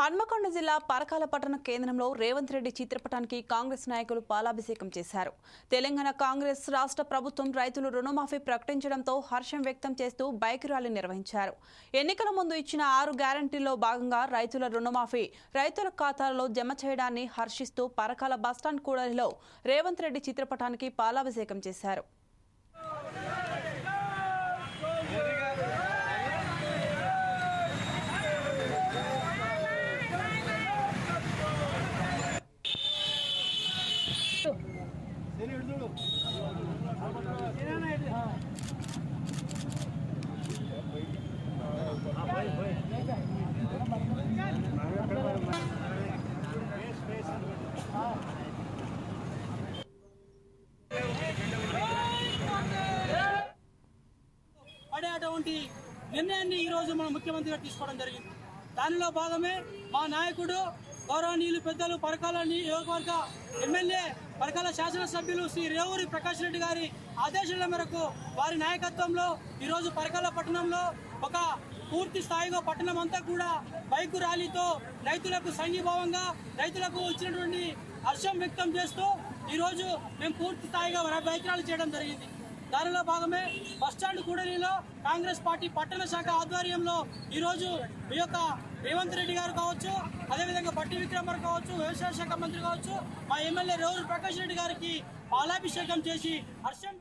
హన్మకొండ జిల్లా పరకాల పట్టణ కేంద్రంలో రేవంత్ రెడ్డి చిత్రపటానికి కాంగ్రెస్ నాయకులు పాలాభిషేకం చేశారు. తెలంగాణ కాంగ్రెస్ రాష్ట్ర ప్రభుత్వం రైతులు రుణమాఫీ ప్రకటించడంతో హర్షం వ్యక్తం చేస్తూ బైక్ ర్యాలీ నిర్వహించారు. ఎన్నికల ముందు ఇచ్చిన ఆరు గ్యారంటీల్లో భాగంగా రైతుల రుణమాఫీ రైతుల ఖాతాలలో జమ చేయడాన్ని హర్షిస్తూ పరకాల బస్టాండ్ కూడలిలో రేవంత్ రెడ్డి చిత్రపటానికి పాలాభిషేకం చేశారు. పడేటువంటి నిర్ణయాన్ని ఈ రోజు మన ముఖ్యమంత్రిగా తీసుకోవడం జరిగింది. దానిలో భాగమే మా నాయకుడు గౌరవనీయులు పెద్దలు పరకాల నియోజకవర్గ ఎమ్మెల్యే పరకాల శాసనసభ్యులు శ్రీ రేవూరి ప్రకాష్ రెడ్డి గారి ఆదేశాల మేరకు వారి నాయకత్వంలో ఈరోజు పరకాల పట్టణంలో ఒక పూర్తి స్థాయిలో పట్టణం అంతా కూడా బైకు ర్యాలీతో రైతులకు సంఘీభావంగా రైతులకు ఇచ్చినటువంటి హర్షం వ్యక్తం చేస్తూ ఈరోజు మేము పూర్తి స్థాయిగా బైక్ ర్యాలీ చేయడం జరిగింది. దానిలో భాగమే బస్టాండ్ కూడలిలో కాంగ్రెస్ పార్టీ పట్టణ శాఖ ఆధ్వర్యంలో ఈరోజు ఈ యొక్క రేవంత్ రెడ్డి గారు కావచ్చు అదేవిధంగా బట్టి విక్రమర్ కావచ్చు వ్యవసాయ శాఖ మంత్రి కావచ్చు మా ఎమ్మెల్యే రోజు ప్రకాష్ రెడ్డి గారికి పాలాభిషేకం చేసి హర్షం